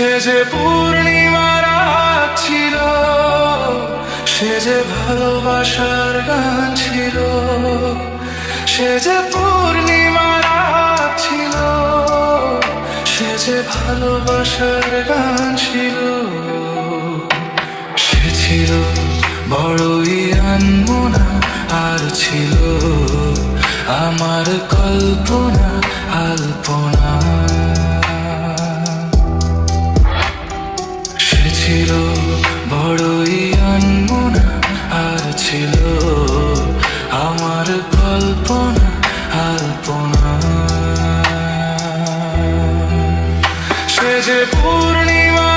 সে যে পূর্ণিমার ছিল, সে যে ভালোবাসার গান ছিল, সে যে পূর্ণিমার ছিল, সে যে ভালোবাসার গান ছিল, সে ছিল বড়ই আনমোনা, আর ছিল আমার কল্পনা। ছিল আমার কল্পনা, আলপনা। সে যে পূর্ণিমা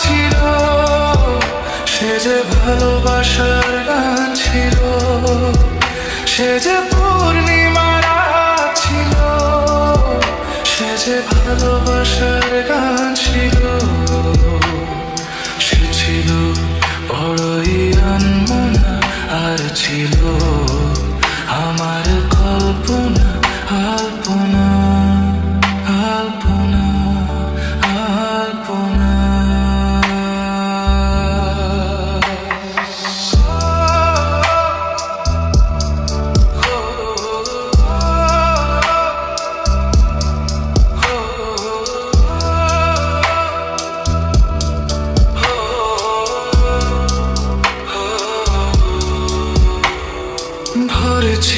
ছিল, সে যে ভালোবাসার গান ছিল, সে যে পূর্ণিমা ছিল, সে যে ভালোবাসার আর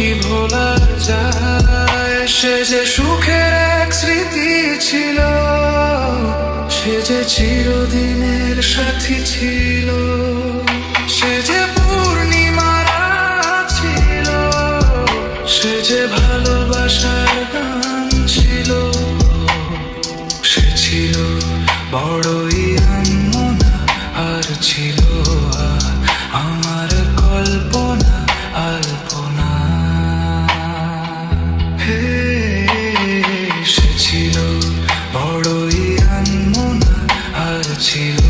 কি ভোলা যায়? সে যে সুখের এক স্মৃতি ছিল, সে যে চিরদিনের সাথী ছিল, সে যে পূর্ণিমা ছিল, সে যে ভালোবাসার গান ছিল, সে ছিল বড়ই আনমনা আর ছিল। ছিল